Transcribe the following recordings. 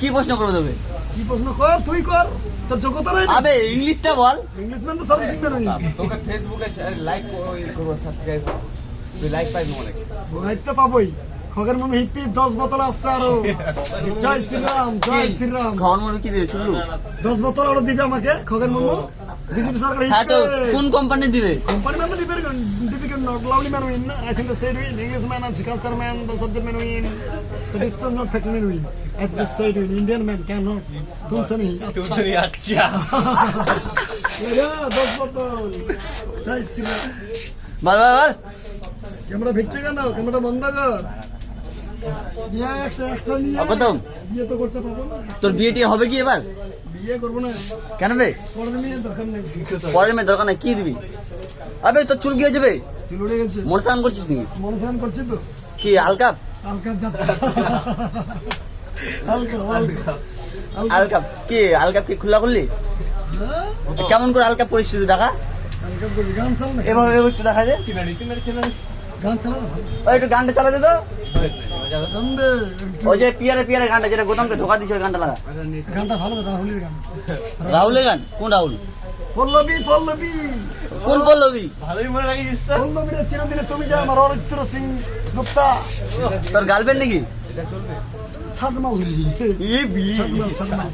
কি প্রশ্ন করব তবে কি প্রশ্ন কর তুই কর তোর যোগ্যতা নাই আবে ইংলিশটা বল। ইংলিশ ম্যান তো সার্ভিসিং ম্যান হই তোকে ফেসবুকে লাইক করব সাবস্ক্রাইব তুই লাইক অনেক লাইক তো পাবোই। খগের মামা হিপি দশ বোতল আসছে আরও। জয় শ্রীরাম জয় শ্রীরাম। মনে কি দিবে চুল্লু? দশ বোতল আরও দিবে আমাকে খগের মামু। বিজেপি সরকার হ্যাঁ তো কোন কোম্পানি দিবে? কোম্পানি দিবে certificate not lovely man win. I think the state win. English man, and culture man, the subject man win. The distance not factor man win. As the state win, Indian man cannot. Tumsani. Tumsani, acha. Yeah, that's what the. Chai sila. মার মার মার camera ফিটছে কেন ক্যামেরাটা বন্ধ কর বিয়ে একটা একটা নিয়ে কত বিয়ে to করতে পারব না BAT বিয়েটি হবে কি এবার কেন বে? পরের মেয়ে দরকার নেই। কি দিবি? আবে তোর চুল গিয়ে যাবে স্নান করছিস নাকি? স্নান করছি তো। কি আলকাপ? আলকাপ কি আলকাপ কি খোলা করলি হ্যাঁ? কেমন করে আলকাপ পরিস্থিতি দেখা? এভাবে একটু দেখা যায় একটু গানটা চালা দে তো। ওই যে পিয়ারে পিয়ারে গানটা যেটা গোদামকে ধোকা দিচ্ছে ওই গানটা লাগা। গানটা ভালো রাহুলের গান। রাহুলের গান? কোন রাহুল? পল্লবী পল্লবী। কোন পল্লবী? ভালোই মনে রাখিস পল্লবীর চিরদিনে তুমি যা আমার অরিত্র সিং গুপ্তা। তোর গার্লফ্রেন্ড নাকি? ছাটমাল ই বি ছাটমাল ছাটমাল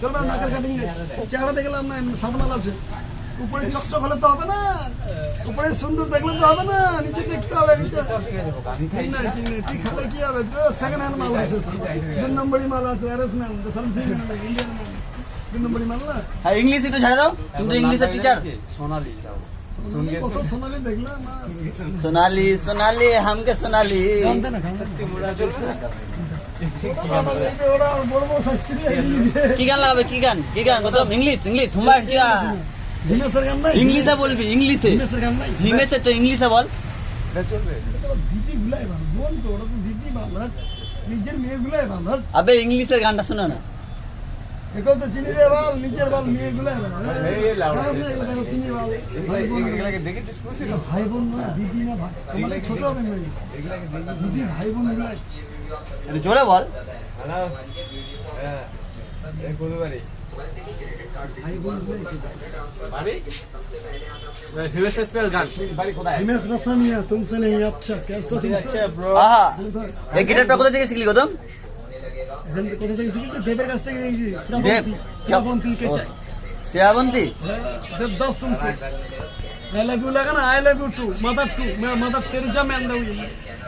চল না নাকের কাটিং চেহারা দেখলাম না ছাটমাল আছে। উপরে চকচক হলে তো হবে না। উপরে সুন্দর দেখলে তো হবে না। নিচে দেখতে হবে নিচে। না ঠিক না তুই খালে কি হবে? সেকেন্ড হ্যান্ড মাল আছে দুই নম্বরই মাল আছে ম্যান সার্ভিসিং ইন্ডিয়ান দুই নম্বরই মাল না? হ্যাঁ ইংলিশ একটু ছেড়ে দাও। তুমি তো ইংলিশের টিচার সোনালি সোনালি সোনালি সোনালি হামকে সোনালি। কি গান লাগাবে? কি গান? কি গান? ইংলিশ ইংলিশ হুমার কি হিমেশের গান নাই? ইংলিশে বলবি ইংলিশে। হিমেশের গান নাই? হিমেশে তো ইংলিশে বল। দিদি গুলাই ভালো বোন তো ওরা তো দিদি ভালো। নিজের মেয়ে গুলাই ভালো। আবে ইংলিশের গানটা শোনো না। এখন তো চিনি রে বাল নিজের বাল মেয়ে গুলাই ভালো হ্যাঁ। বাল ভাই বোন না দিদি না ভাই। আমাদের ছোট হবে মেয়ে দিদি ভাই বোন গুলাই জোরে বল। হ্যালো? হ্যাঁ। গিটারটা আচ্ছা, কোথা থেকে শিখলি গৌতম? কোথা থেকে শিখেছি? দেবের কাছ থেকে দেব শ্রাবন্তী কে চাই শ্রাবন্তী? দেবদাস তুমি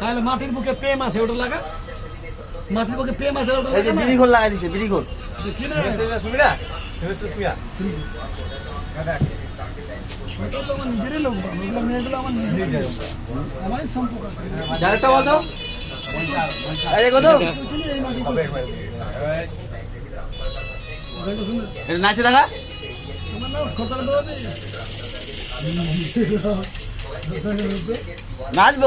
আই মাটির বুকে প্রেম আছে ওটা লাগা? মাটির বুকে প্রেম আছে এই যে বিড়ি ঘোল লাগাই দিছে বিড়ি না সুমিরা সুমিরা ওটা তো আমার নিজেরই লোক বা ওগুলো মেয়েগুলো আমার নিজেরই আমারই সম্পর্ক যারটা বল দাও এই যে গৌতম বুঝলি এই মাটির হবে বুকে? ওটা শুনে একটু নাচে দেখা আমার নাম খতরা নাচবো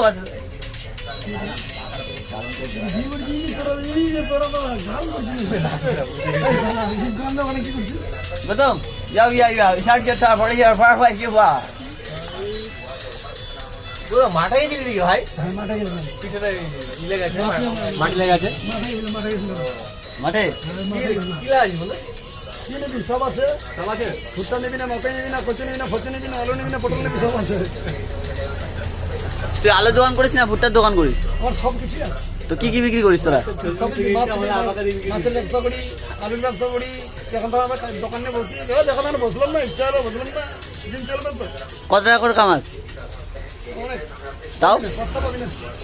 গৌতম যাও ইয়া ইয়া শার্ট যে শার্ট পড়ে যাওয়ার ফার ফার কি বা পুরো মাঠাই দিলি নাকি ভাই? পিছনে ইলে গেছে মাটি লেগে গেছে মাঠে কি লাগাইছিস বলো সব আছে? সব আছে? ভুট্টা নিবি না মকাই নিবি না কচু নিবি না ফচু নিবি না আলু নিবি না পটল নিবি সব আছে। তুই আলুর দোকান করিস না ভুট্টার দোকান করিস? আমার সব কিছুই তো কি কি বিক্রি করিস তোরা? সব কিছু মাছের ব্যবসা করি আলুর ব্যবসা করি। এখন তো আমরা দোকানে বসি দেখো না বসলাম না ইচ্ছা হলো বসলাম না দিন চলবে তো। কত টাকা করে কামাস? তাও?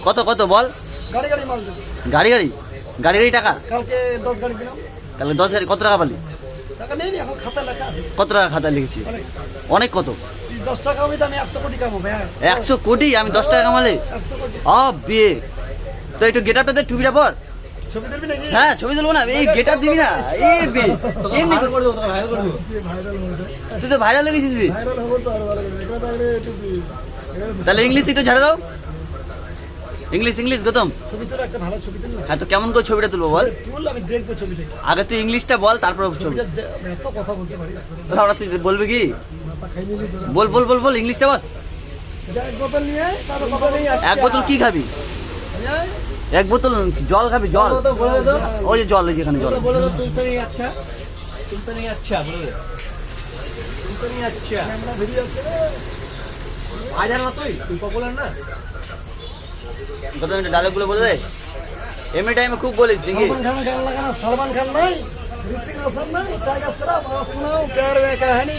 কত কত বল। গাড়ি গাড়ি মাল গাড়ি গাড়ি? গাড়ি গাড়ি টাকা? কালকে দশ গাড়ি দিলাম। তাহলে দশ গাড়ি কত টাকা পালি? টাকা নেই এখন খাতা লেখা কত টাকা খাতায় লিখেছিস? অনেক কত? দশ টাকা আমি আমি একশো কোটি কামাবো একশো কোটি? আমি দশ টাকা কামালে? অ বিয়ে তো একটু গেট আপটাতে টুপিটা পর। ছবি তুলবি নাকি? হ্যাঁ ছবি তুলবো না এই গেট আপ দিবি না। এই বে এমনি তুই তো ভাইরাল হয়ে গেছিস তাহলে ইংলিশ একটু ঝাড়ে দাও। English English Gautam. হ্যাঁ তো কেমন করে ছবিটা তুলবো বল? আগে তুই ইংলিশটা বল তারপর ছবি। আমরা তুই বলবি কি? বল বল বল বল ইংলিশটা বল। এক বোতল কি খাবি? এক বোতল জল খাবি জল? ওই যে জল এখানে জল। বলে এমনি টাইমে খুব সলমান খান নাই ঋতিক রোশন নাই কাহানি।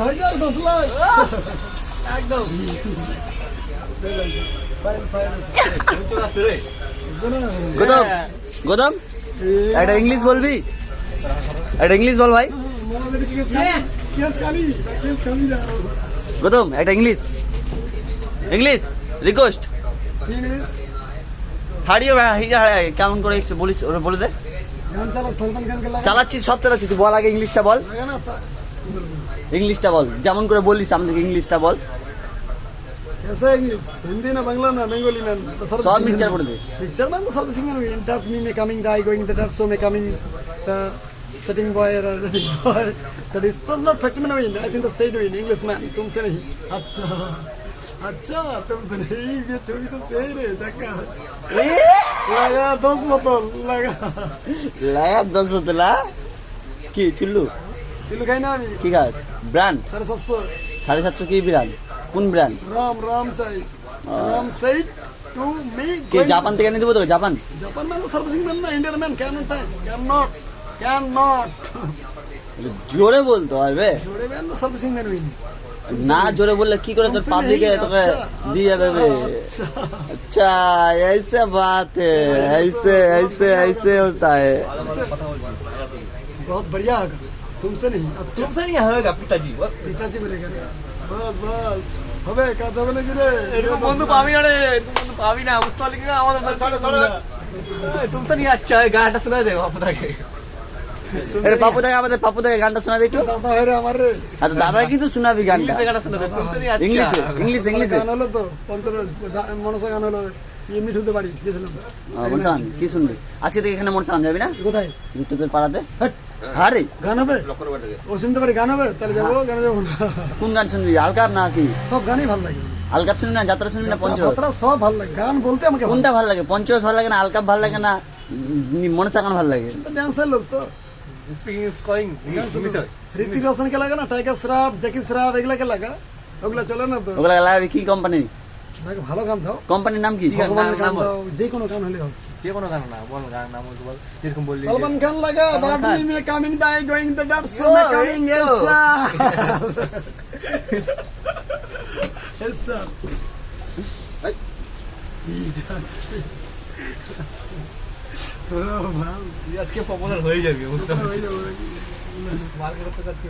হয়ে যাক দশ লাখ একদম পায়েল পায়েল চলে আসছে রে বুঝবে না গৌতম গৌতম একটা ইংলিশ বলবি একটা ইংলিশ বল ভাই মোলা বেটি কেস খালি কেস খালি কেস খালি যা গৌতম একটা ইংলিশ ইংলিশ রিকোয়েস্ট ইংলিশ হারিয়ে কেমন করে বলিস, ওরা বলে দে। চালাচ্ছি সব চালাচ্ছি, তুই বল আগে ইংলিশটা বল। ইংলিশটা বল, যেমন করে বলিস আমাদেরকে ইংলিশটা বল। হিন্দি না বাংলা না বেঙ্গলি না সব মিক্সচার করে দে। মিক্সচার মানে সব singer that me may coming they going the that so may setting boy R reading boy that is not fact may no English man তুমি আচ্ছা আচ্ছা তুমি এই যে ছবি দশ বোতল লাগা লাগা দশ বোতল কি চুল্লু চুল্লু খাই না আমি কি ব্র্যান্ড সাড়ে সাতশো সাড়ে সাতশো কি ব্র্যান্ড কোন ব্র্যান্ড চাই টু কে জাপান থেকে এনে দেবো তো Japan Japan man servicing man না Indian man can not can not can not জোরে বলতো হবে জোরে ম্যান সার্ভিসিং ম্যান উইন না জোরে বললে কি করে তোর পাবলিকে তোকে দিয়ে যাবে বে अच्छा अच्छा ऐसे बात है ऐसे ऐसे ऐसे होता है बहुत बढ़िया होगा तुमसे नहीं अच्छा तुमसे नहीं होगा पिताजी पिताजी बोलेगा बस बस হবে কাজ হবে নাকি রে এরকম বন্ধু পাবি না রে এরকম বন্ধু পাবি না বুঝতে পারলি না আমাদের তুমসে নিয়ে আচ্ছা এই গানটা শোনা দে আপনাকে আরে পাপু দাকে আমাদের পাপু দাকে গানটা শোনা দে একটু। দাদা হয় রে আমার রে। আর দাদা কিন্তু শোনাবি গানটা। ইংলিশে গানটা শোনা দে তুমসে আচ্ছা ইংলিশে ইংলিশ ইংলিশে। গান হলো তো মনসা গান হলো মিঠুতে বাড়ি গেছিলাম। মনসান কি শুনবি? আজকে থেকে এখানে মনসান যাবি না? কোথায়? তোদের পাড়াতে। আরে গান হবে? ও শুনতে পারি গান হবে? তাহলে যাব গানে যাব কোন গান শুনবি আলকাপ না কি সব গানই ভালো লাগে। আলকাপ শুনবি না যাত্রা শুনবি না পঞ্চরস? সব ভালো লাগে গান বলতে আমাকে কোনটা ভালো লাগে? পঞ্চরস ভালো লাগে না আলকাপ ভালো লাগে না? মনসা গান ভালো লাগে। লাগে লোক তো। স্পিকিং ইজ কলিং dancer লোক। ঋতিক রোশন কে লাগে না টাইগার শ্রফ জ্যাকি শ্রফ এগুলা কে লাগা ওগুলা চলে না তো ওগুলা লাগাবি কি কোম্পানি লাগে ভালো গান দাও কোম্পানির নাম কি ঠিক আছে। ভগবানের গান নাম বল। দাও যে কোনো গান হলে হবে যে কোনো গান না বল গান নাম বল বল যেরকম বললি যে- সলমান খান লাগা Salman বাটলি Khan. May coming they going the that show Oh, may coming এই এস তো। স্যার এস স্যার ভালো তুই আজকে পপুলার হয়ে যাবে বুঝতে পারছি যাবে। মার্কেটে তো কাজ কি